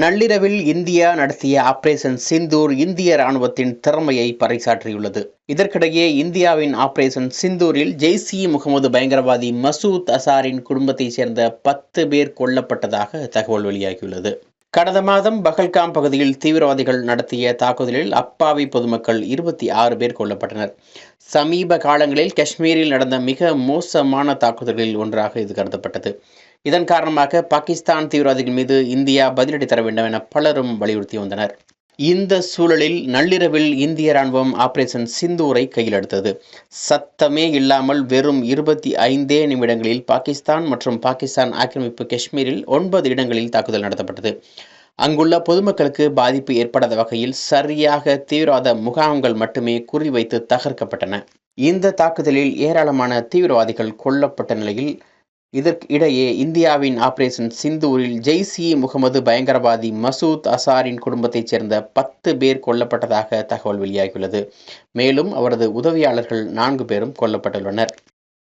நள்ளிரவில் இந்தியா நடத்திய ஆபரேஷன் சிந்தூர் இந்திய ராணுவத்தின் திறமையை பறைசாற்றியுள்ளது. இதற்கிடையே இந்தியாவின் ஆபரேஷன் சிந்தூரில் ஜெய்ஸ் இ முகமது பயங்கரவாதி மசூத் அசாரின் குடும்பத்தைச் சேர்ந்த பத்து பேர் கொல்லப்பட்டதாக தகவல் வெளியாகியுள்ளது. கடந்த மாதம் பகல்காம் பகுதியில் தீவிரவாதிகள் நடத்திய தாக்குதலில் அப்பாவி பொதுமக்கள் இருபத்தி ஆறு பேர் கொல்லப்பட்டனர். சமீப காலங்களில் காஷ்மீரில் நடந்த மிக மோசமான தாக்குதல்களில் ஒன்றாக இது கருதப்பட்டது. இதன் காரணமாக பாகிஸ்தான் தீவிரவாதிகள் மீது இந்தியா பதிலடி தர வேண்டும் என பலரும் வலியுறுத்தி வந்தனர். இந்த சூழலில் நள்ளிரவில் இந்திய ராணுவம் ஆபரேஷன் சிந்தூரை கையிலெடுத்தது சத்தமே இல்லாமல் வெறும் இருபத்தி ஐந்தே நிமிடங்களில் பாகிஸ்தான் மற்றும் பாகிஸ்தான் ஆக்கிரமிப்பு காஷ்மீரில் ஒன்பது இடங்களில் தாக்குதல் நடத்தப்பட்டது. அங்குள்ள பொதுமக்களுக்கு பாதிப்பு ஏற்படாத வகையில் சரியாக தீவிரவாத முகாம்கள் மட்டுமே குறிவைத்து தகர்க்கப்பட்டன. இந்த தாக்குதலில் ஏராளமான தீவிரவாதிகள் கொல்லப்பட்ட நிலையில் இதற்கு இடையே இந்தியாவின் ஆபரேஷன் சிந்தூரில் ஜெய்ஸ் இ முகமது பயங்கரவாதி மசூத் அசாரின் குடும்பத்தைச் சேர்ந்த பத்து பேர் கொல்லப்பட்டதாக தகவல் வெளியாகியுள்ளது. மேலும் அவரது உதவியாளர்கள் நான்கு பேரும் கொல்லப்பட்டுள்ளனர்.